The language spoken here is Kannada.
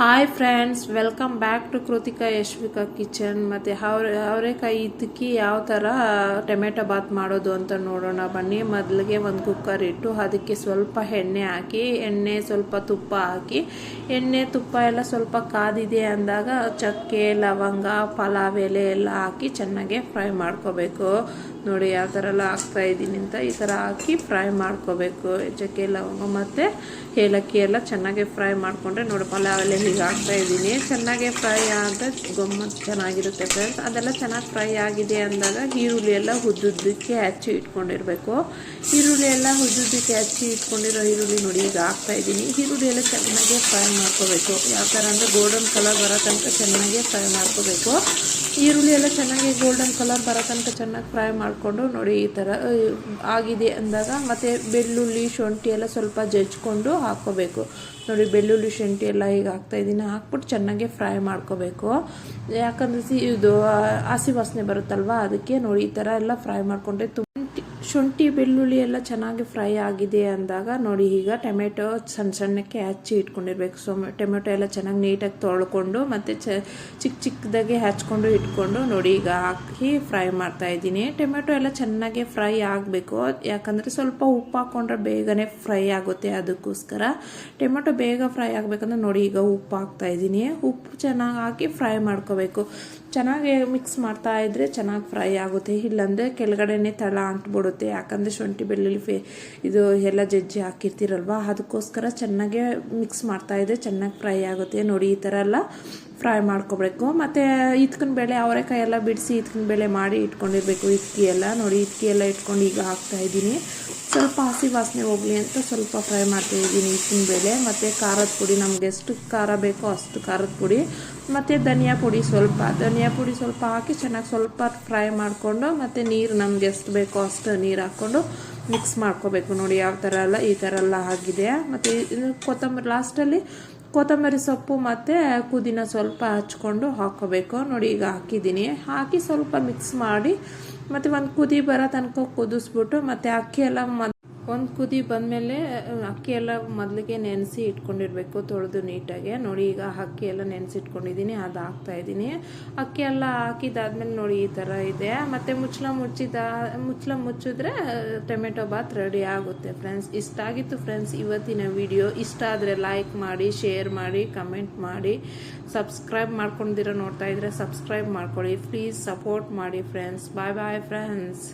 Hi friends welcome back to Krithika Yashvika kitchen ಮತ್ತು ಅವ್ರೆ, ಅವರೆಕಾಯಿ ಇದಕ್ಕೆ ಯಾವ ಥರ ಟೊಮೆಟೊ ಬಾತ್ ಮಾಡೋದು ಅಂತ ನೋಡೋಣ. ಬನ್ನಿ, ಮೊದಲಿಗೆ ಒಂದು ಕುಕ್ಕರ್ ಇಟ್ಟು ಅದಕ್ಕೆ ಸ್ವಲ್ಪ ಎಣ್ಣೆ ಹಾಕಿ, ಎಣ್ಣೆ ಸ್ವಲ್ಪ ತುಪ್ಪ ಹಾಕಿ, ಎಣ್ಣೆ, ತುಪ್ಪ ಎಲ್ಲ ಸ್ವಲ್ಪ ಕಾದಿದೆ ಅಂದಾಗ ಚಕ್ಕೆ, ಲವಂಗ, ಪಲಾವ್ ಎಲೆ ಎಲ್ಲ ಹಾಕಿ ಚೆನ್ನಾಗೆ ಫ್ರೈ ಮಾಡ್ಕೋಬೇಕು. ನೋಡಿ, ಯಾವ ಥರ ಎಲ್ಲ ಹಾಕ್ತಾ ಇದ್ದೀನಿ ಅಂತ ಈ ಥರ ಹಾಕಿ ಫ್ರೈ ಮಾಡ್ಕೋಬೇಕು. ಚಕ್ಕೆ ಲವಂಗ ಮತ್ತು ಏಲಕ್ಕಿ ಎಲ್ಲ ಚೆನ್ನಾಗಿ ಫ್ರೈ ಮಾಡಿಕೊಂಡ್ರೆ ನೋಡಿ ಪಲಾವ್ ಎಲ್ಲ ಹೀಗೆ ಹಾಕ್ತಾ ಇದ್ದೀನಿ. ಚೆನ್ನಾಗಿ ಫ್ರೈ ಆದರೆ ಗೊಮ್ಮ ಚೆನ್ನಾಗಿರುತ್ತೆ ಫ್ರೆಂಡ್ಸ್ ಅದೆಲ್ಲ ಚೆನ್ನಾಗಿ ಫ್ರೈ ಆಗಿದೆ ಅಂದಾಗ ಈರುಳ್ಳಿ ಎಲ್ಲ ಹುದ್ದುದ್ದಕ್ಕೆ ಹಚ್ಚಿ ಇಟ್ಕೊಂಡಿರಬೇಕು. ಈರುಳ್ಳಿ ಎಲ್ಲ ಹುದ್ದುದ್ದಕ್ಕೆ ಹಚ್ಚಿ ಇಟ್ಕೊಂಡಿರೋ ಈರುಳ್ಳಿ ನೋಡಿ, ಈಗ ಹಾಕ್ತಾ ಇದ್ದೀನಿ. ಈರುಳ್ಳಿ ಎಲ್ಲ ಚೆನ್ನಾಗಿ ಫ್ರೈ ಮಾಡ್ಕೋಬೇಕು. ಯಾವ ಥರ ಅಂದರೆ ಗೋಲ್ಡನ್ ಕಲರ್ ಬರೋ ತನಕ ಚೆನ್ನಾಗಿ ಫ್ರೈ ಮಾಡ್ಕೋಬೇಕು. ಈರುಳ್ಳಿ ಎಲ್ಲ ಚೆನ್ನಾಗಿ ಗೋಲ್ಡನ್ ಕಲರ್ ಬರೋ ತನಕ ಚೆನ್ನಾಗಿ ಫ್ರೈ ಮಾಡಿಕೊಂಡು ನೋಡಿ ಈ ಥರ ಆಗಿದೆ ಅಂದಾಗ ಮತ್ತು ಬೆಳ್ಳುಳ್ಳಿ, ಶುಂಠಿ ಎಲ್ಲ ಸ್ವಲ್ಪ ಜಜ್ಕೊಂಡು ಹಾಕ್ಕೋಬೇಕು. ನೋಡಿ ಬೆಳ್ಳುಳ್ಳಿ, ಶುಂಠಿ ಎಲ್ಲ ಈಗ ಹಾಕ್ತಾ ಇದ್ದೀನಿ. ಹಾಕ್ಬಿಟ್ಟು ಚೆನ್ನಾಗಿ ಫ್ರೈ ಮಾಡ್ಕೋಬೇಕು. ಯಾಕಂದ್ರೆ ಇದು ಹಸಿ ವಾಸನೆ ಬರುತ್ತಲ್ವ, ಅದಕ್ಕೆ ನೋಡಿ ಈ ಥರ ಎಲ್ಲ ಫ್ರೈ ಮಾಡಿಕೊಂಡ್ರೆ ಶುಂಠಿ, ಬೆಳ್ಳುಳ್ಳಿ ಎಲ್ಲ ಚೆನ್ನಾಗಿ ಫ್ರೈ ಆಗಿದೆ ಅಂದಾಗ ನೋಡಿ ಈಗ ಟೊಮೆಟೊ ಸಣ್ಣ ಸಣ್ಣಕ್ಕೆ ಹಚ್ಚಿ ಇಟ್ಕೊಂಡಿರ್ಬೇಕು. ಸೊ, ಟೊಮೆಟೊ ಎಲ್ಲ ಚೆನ್ನಾಗಿ ನೀಟಾಗಿ ತೊಳ್ಕೊಂಡು ಮತ್ತು ಚ, ಚಿಕ್ಕ ಚಿಕ್ಕದಾಗಿ ಹಚ್ಕೊಂಡು ಇಟ್ಕೊಂಡು ನೋಡಿ ಈಗ ಹಾಕಿ ಫ್ರೈ ಮಾಡ್ತಾ ಇದ್ದೀನಿ. ಟೊಮೆಟೊ ಎಲ್ಲ ಚೆನ್ನಾಗಿ ಫ್ರೈ ಆಗಬೇಕು. ಯಾಕಂದರೆ ಸ್ವಲ್ಪ ಉಪ್ಪು ಹಾಕ್ಕೊಂಡ್ರೆ ಬೇಗನೆ ಫ್ರೈ ಆಗುತ್ತೆ ಅದಕ್ಕೋಸ್ಕರ. ಟೊಮೆಟೊ ಬೇಗ ಫ್ರೈ ಆಗಬೇಕಂದ್ರೆ ನೋಡಿ ಈಗ ಉಪ್ಪು ಹಾಕ್ತಾ ಇದ್ದೀನಿ. ಉಪ್ಪು ಚೆನ್ನಾಗಿ ಹಾಕಿ ಫ್ರೈ ಮಾಡ್ಕೋಬೇಕು. ಚೆನ್ನಾಗಿ ಮಿಕ್ಸ್ ಮಾಡ್ತಾ ಇದ್ದರೆ ಚೆನ್ನಾಗಿ ಫ್ರೈ ಆಗುತ್ತೆ. ಇಲ್ಲಾಂದರೆ ಕೆಳಗಡೆನೇ ತಳ ಅಂಟ್ಬಿಡುತ್ತೆ. ಯಾಕಂದರೆ ಶುಂಠಿ, ಬೆಳ್ಳುಳ್ಳಿ ಫೇ, ಇದು ಎಲ್ಲ ಜಜ್ಜಿ ಹಾಕಿರ್ತೀರಲ್ವ? ಅದಕ್ಕೋಸ್ಕರ ಚೆನ್ನಾಗೆ ಮಿಕ್ಸ್ ಮಾಡ್ತಾ ಇದ್ರೆ ಚೆನ್ನಾಗಿ ಫ್ರೈ ಆಗುತ್ತೆ. ನೋಡಿ, ಈ ಥರ ಎಲ್ಲ ಫ್ರೈ ಮಾಡ್ಕೋಬೇಕು. ಮತ್ತು ಇತ್ಕಿನ ಬೇಳೆ ಅವರೆಕಾಯಿ ಎಲ್ಲ ಬಿಡಿಸಿ ಇತ್ಕಿನ ಬೇಳೆ ಮಾಡಿ ಇಟ್ಕೊಂಡಿರಬೇಕು. ಇಟ್ಕಿ ಎಲ್ಲ ನೋಡಿ ಇಟ್ಕಿ ಎಲ್ಲ ಇಟ್ಕೊಂಡು ಈಗ ಹಾಕ್ತಾ ಇದ್ದೀನಿ. ಸ್ವಲ್ಪ ಹಸಿ ವಾಸನೆ ಹೋಗಲಿ ಅಂತ ಸ್ವಲ್ಪ ಫ್ರೈ ಮಾಡ್ತಾ ಇದ್ದೀನಿ ಇತ್ತಿನ ಬೇಳೆ ಮತ್ತು ಖಾರದ ಪುಡಿ. ನಮ್ಗೆ ಎಷ್ಟು ಖಾರ ಬೇಕೋ ಅಷ್ಟು ಖಾರದ ಪುಡಿ. ಮತ್ತು ಧನಿಯಾ ಪುಡಿ ಸ್ವಲ್ಪ. ಧನಿಯಾ ಪುಡಿ ಸ್ವಲ್ಪ ಹಾಕಿ ಚೆನ್ನಾಗಿ ಸ್ವಲ್ಪ ಫ್ರೈ ಮಾಡಿಕೊಂಡು, ಮತ್ತು ನೀರು ನಮ್ಗೆ ಎಷ್ಟು ಬೇಕೋ ಅಷ್ಟು ನೀರು ಹಾಕ್ಕೊಂಡು ಮಿಕ್ಸ್ ಮಾಡ್ಕೋಬೇಕು. ನೋಡಿ, ಯಾವ ಥರ ಎಲ್ಲ ಈ ಥರ ಎಲ್ಲ ಆಗಿದೆ. ಮತ್ತು ಕೊತ್ತಂಬರಿ ಲಾಸ್ಟಲ್ಲಿ ಕೊತ್ತಂಬರಿ ಸೊಪ್ಪು ಮತ್ತು ಪುದೀನ ಸ್ವಲ್ಪ ಹಚ್ಕೊಂಡು ಹಾಕೋಬೇಕು ನೋಡಿ, ಈಗ ಹಾಕಿದ್ದೀನಿ. ಹಾಕಿ ಸ್ವಲ್ಪ ಮಿಕ್ಸ್ ಮಾಡಿ, ಮತ್ತು ಒಂದು ಕುದಿ ಬರೋ ತನಕ ಕುದಿಸ್ಬಿಟ್ಟು, ಮತ್ತು ಅಕ್ಕಿ ಎಲ್ಲ ಒಂದು ಕುದಿ ಬಂದಮೇಲೆ ಅಕ್ಕಿ ಎಲ್ಲ ಮೊದಲಿಗೆ ನೆನೆಸಿ ಇಟ್ಕೊಂಡಿರಬೇಕು ತೊಳೆದು ನೀಟಾಗೆ. ನೋಡಿ, ಈಗ ಅಕ್ಕಿ ಎಲ್ಲ ನೆನೆಸಿ ಇಟ್ಕೊಂಡಿದ್ದೀನಿ, ಅದು ಹಾಕ್ತಾ ಇದ್ದೀನಿ. ಅಕ್ಕಿ ಎಲ್ಲ ಹಾಕಿದಾದ್ಮೇಲೆ ನೋಡಿ, ಈ ಥರ ಇದೆ. ಮತ್ತು ಮುಚ್ಚಳ ಮುಚ್ಚಿದ, ಮುಚ್ಚಳ ಮುಚ್ಚಿದ್ರೆ ಟೊಮೆಟೊ ಬಾತ್ ರೆಡಿ ಆಗುತ್ತೆ ಫ್ರೆಂಡ್ಸ್. ಇಷ್ಟ ಆಗಿತ್ತು ಫ್ರೆಂಡ್ಸ್ ಇವತ್ತಿನ ವಿಡಿಯೋ. ಇಷ್ಟ ಆದರೆ ಲೈಕ್ ಮಾಡಿ, ಶೇರ್ ಮಾಡಿ, ಕಮೆಂಟ್ ಮಾಡಿ. ಸಬ್ಸ್ಕ್ರೈಬ್ ಮಾಡ್ಕೊಂಡಿರೋ ನೋಡ್ತಾ ಇದ್ರೆ ಸಬ್ಸ್ಕ್ರೈಬ್ ಮಾಡ್ಕೊಳ್ಳಿ. ಪ್ಲೀಸ್ ಸಪೋರ್ಟ್ ಮಾಡಿ ಫ್ರೆಂಡ್ಸ್. Bye bye friends.